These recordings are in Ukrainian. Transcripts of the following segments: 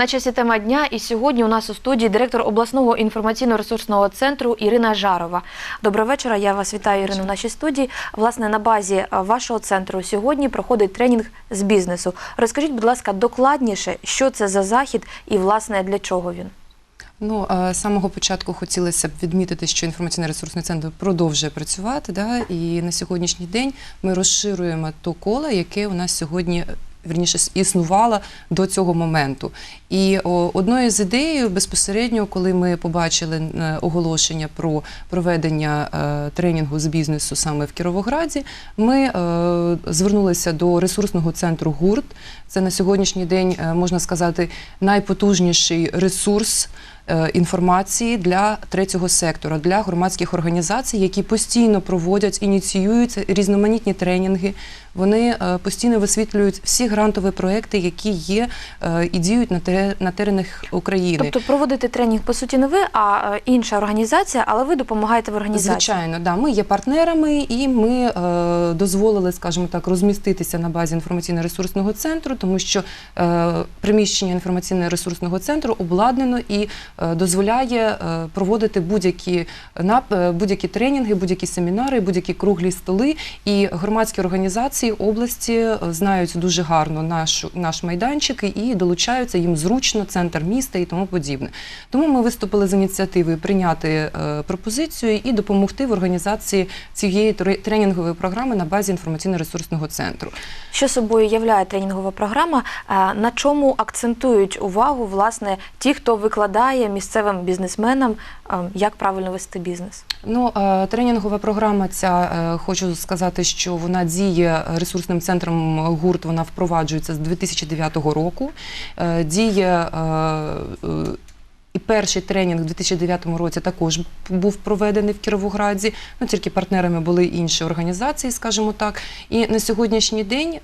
На часі тема дня, і сьогодні у нас у студії директор обласного інформаційно-ресурсного центру Ірина Жарова. Доброго вечора. Я вас вітаю, Ірина, в нашій студії. Власне, на базі е, вашого центру сьогодні проходить тренінг з бізнесу. Розкажіть, будь ласка, докладніше, що це за захід і власне для чого він? Ну, з самого початку хотілося б відмітити, що інформаційно-ресурсний центр продовжує працювати. І на сьогоднішній день ми розширюємо то коло, яке у нас сьогодні. Вірніше існувало до цього моменту, і одною з ідей безпосередньо, коли ми побачили е, оголошення про проведення е, тренінгу з бізнесу саме в Кіровограді, ми е, звернулися до ресурсного центру ГУРТ. Це на сьогоднішній день можна сказати найпотужніший ресурс інформації для третього сектора, для громадських організацій, які постійно проводять, ініціюють різноманітні тренінги. Вони е, постійно висвітлюють всі грантові проекти, які є е, і діють на тере- теренах України. Тобто проводити тренінг по суті не ви, а е, інша організація, але ви допомагаєте в організації. Звичайно, да. Ми є партнерами, і ми е, дозволили, скажімо так, розміститися на базі інформаційно-ресурсного центру, тому що е, приміщення інформаційно-ресурсного центру обладнано і е, дозволяє е, проводити будь-які е, будь-які тренінги, будь-які семінари, будь-які круглі столи. І громадські організації області е, знають дуже гарно наш, наш майданчик і долучаються їм зручно, центр міста і тому подібне. Тому ми виступили з ініціативою прийняти е, пропозицію і допомогти в організації цієї тре- тренінгової програми на базі інформаційно-ресурсного центру. Що собою являє тренінгова програма? Е, На чому акцентують увагу власне ті, хто викладає місцевим бізнесменам, як правильно вести бізнес? Ну, е, тренінгова програма ця, е, хочу сказати, що вона діє ресурсним центром ГУРТ, вона впроваджується з 2009 року. Е, Діє і перший тренінг у 2009 році також був проведений в Кіровограді. Ну, тільки партнерами були інші організації, скажімо так. І на сьогоднішній день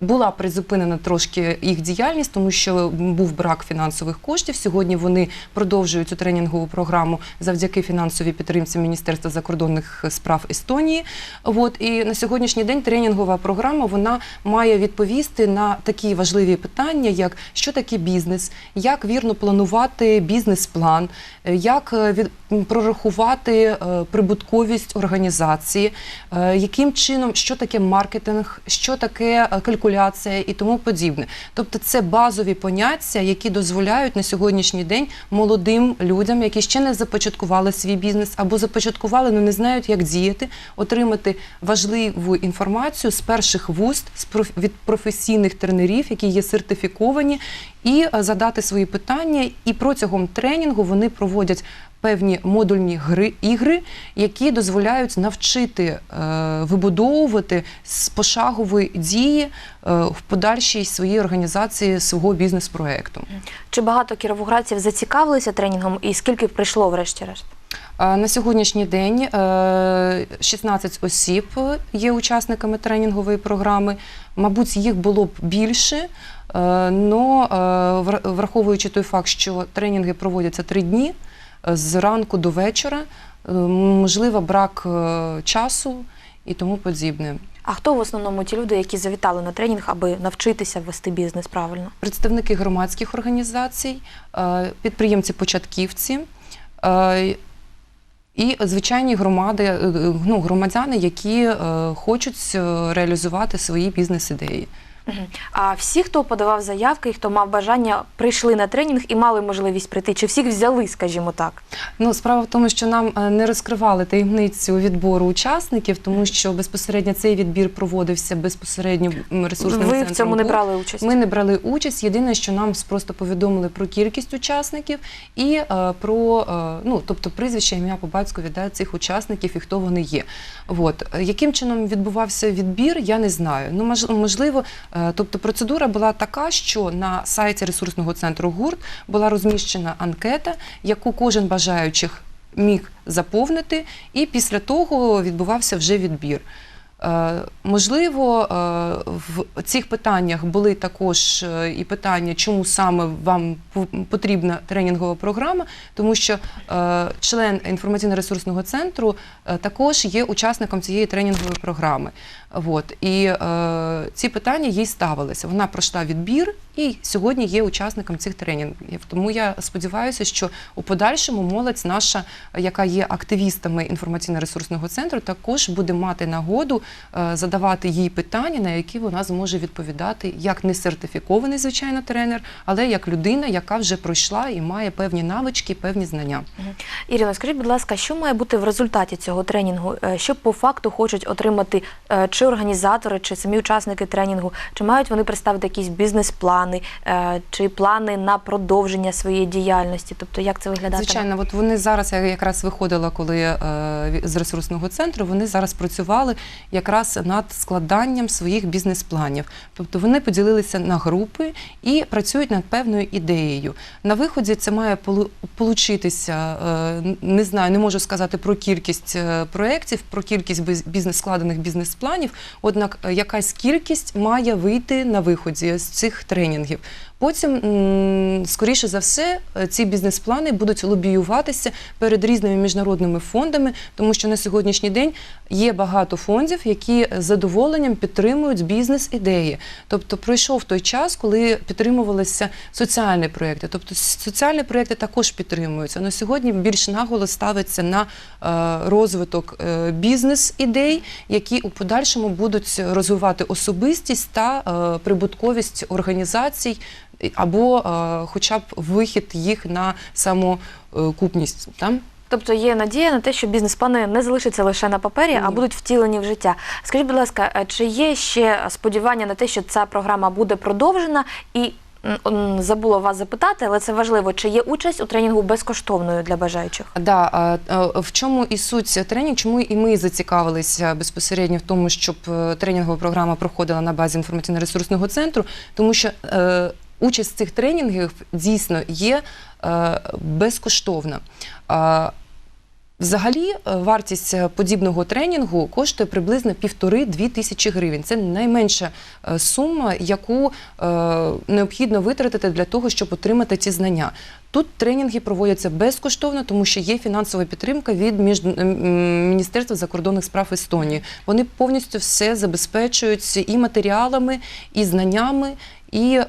була призупинена трошки їх діяльність, тому що був брак фінансових коштів. Сьогодні вони продовжують цю тренінгову програму завдяки фінансовій підтримці Міністерства закордонних справ Естонії. От і на сьогоднішній день тренінгова програма вона має відповісти на такі важливі питання, як що таке бізнес, як вірно планувати бізнес-план, як е, прорахувати е, прибутковість організації, е, яким чином, що таке маркетинг, що таке е, калькуляція і тому подібне. Тобто це базові поняття, які дозволяють на сьогоднішній день молодим людям, які ще не започаткували свій бізнес або започаткували, але не знають, як діяти, отримати важливу інформацію з перших вуст від професійних тренерів, які є сертифіковані, і е, задати свої питання. І протягом тренінгу вони проводять певні модульні гри ігри, які дозволяють навчити е, вибудовувати з пошагової дії е, в подальшій своїй організації свого бізнес-проекту. Чи багато кіровоградців зацікавилися тренінгом, і скільки прийшло врешті-решт? На сьогоднішній день е, 16 осіб є учасниками тренінгової програми. Мабуть, їх було б більше, але враховуючи той факт, що тренінги проводяться три дні е, з ранку до вечора, е, можливо, брак е, часу і тому подібне. А хто в основному ті люди, які завітали на тренінг, аби навчитися вести бізнес правильно? Представники громадських організацій, е, підприємці-початківці. е, І звичайні громади, е, е, ну, громадяни, які е, хочуть е, реалізувати свої бізнес-ідеї. А всі, хто подавав заявки і хто мав бажання, прийшли на тренінг і мали можливість прийти, чи всіх взяли, скажімо так? Ну, справа в тому, що нам е, не розкривали таємницю відбору учасників, тому що безпосередньо цей відбір проводився безпосередньо ресурсним Ви в цьому не брали участь? Ми не брали участь. Єдине, що нам просто повідомили про кількість учасників і е, про е, ну, тобто прізвище, ім'я по батькові да, цих учасників і хто вони є. От. Яким чином відбувався відбір, я не знаю. Ну, мож- можливо, Е, Тобто процедура була така, що на сайті ресурсного центру ГУРТ була розміщена анкета, яку кожен бажаючих міг заповнити, і після того відбувався вже відбір. Е, Можливо, е, в цих питаннях були також е, і питання, чому саме вам потрібна тренінгова програма, тому що е, член інформаційно-ресурсного центру е, також є учасником цієї тренінгової програми. От. І е, ці питання їй ставилися. Вона пройшла відбір і сьогодні є учасником цих тренінгів. Тому я сподіваюся, що у подальшому молодь наша, яка є активістами інформаційно-ресурсного центру, також буде мати нагоду е, задавати їй питання, на які вона зможе відповідати як не сертифікований, звичайно, тренер, але як людина, яка вже пройшла і має певні навички, певні знання. Ірино, скажіть, будь ласка, що має бути в результаті цього тренінгу? Е, Що по факту хочуть отримати е, чи організатори, чи самі учасники тренінгу? Чи мають вони представити якісь бізнес-плани, е, чи плани на продовження своєї діяльності? Тобто, як це виглядатиме? Звичайно, от вони зараз я якраз виходила, коли е, з ресурсного центру. Вони зараз працювали якраз над складанням своїх бізнес-планів. Тобто вони поділилися на групи і працюють над певною ідеєю. На виході це має полу- получитися. е, Не знаю, не можу сказати про кількість проєктів, про кількість біз- бізнес складених бізнес-планів. Однак е, якась кількість має вийти на виході з цих тренінгів. Потім, скоріше за все, е, ці бізнес-плани будуть лобіюватися перед різними міжнародними фондами, тому що на сьогоднішній день є багато фондів, які з задоволенням підтримують бізнес-ідеї. Тобто пройшов той час, коли підтримувалися соціальні проекти. Тобто соціальні проекти також підтримуються. Але сьогодні більш наголос ставиться на е, розвиток е, бізнес-ідей, які у подальшому будуть розвивати особистість та прибутковість організацій або е, хоча б вихід їх на самокупність. Там Тобто є надія на те, що бізнес-плани не залишаться лише на папері, а будуть втілені в життя. Скажіть, будь ласка, е, чи є ще сподівання на те, що ця програма буде продовжена? І забула вас запитати, але це важливо. Чи є участь у тренінгу безкоштовною для бажаючих? Да, в чому і суть тренінг, чому і ми зацікавилися безпосередньо в тому, щоб е, тренінгова програма проходила на базі інформаційно-ресурсного центру, тому що е, участь в цих тренінгах дійсно є е, безкоштовна. Взагалі, е, вартість подібного тренінгу коштує приблизно півтори-дві тисячі гривень. Це найменша е, сума, яку необхідно витратити для того, щоб отримати ці знання. Тут тренінги проводяться безкоштовно, тому що є фінансова підтримка від між... Міністерства закордонних справ Естонії. Вони повністю все забезпечують і матеріалами, і знаннями, і е,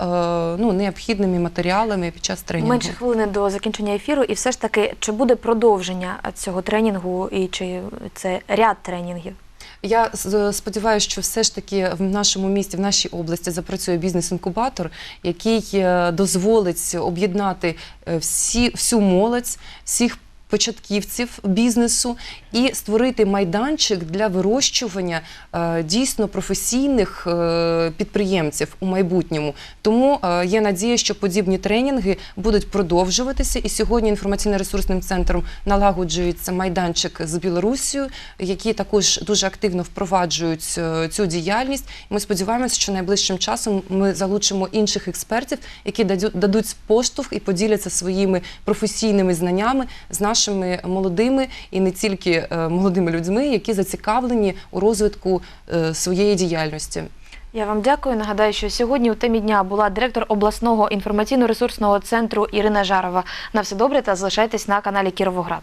ну, необхідними матеріалами під час тренінгу. Менше хвилини до закінчення ефіру, і все ж таки, чи буде продовження цього тренінгу, і чи це ряд тренінгів? Я сподіваюся, що все ж таки в нашому місті, в нашій області запрацює бізнес-інкубатор, який е, дозволить об'єднати е, всі, всю молодь, всіх початківців бізнесу і створити майданчик для вирощування е, дійсно професійних е, підприємців у майбутньому. Тому е, є надія, що подібні тренінги будуть продовжуватися. І сьогодні інформаційно-ресурсним центром налагоджується майданчик з Білорусією, які також дуже активно впроваджують цю діяльність. Ми сподіваємося, що найближчим часом ми залучимо інших експертів, які дадуть поштовх і поділяться своїми професійними знаннями з нашими молодими і не тільки е, молодими людьми, які зацікавлені у розвитку е, своєї діяльності. Я вам дякую. Нагадаю, що сьогодні у темі дня була директор обласного інформаційно-ресурсного центру Ірина Жарова. На все добре та залишайтесь на каналі Кіровоград.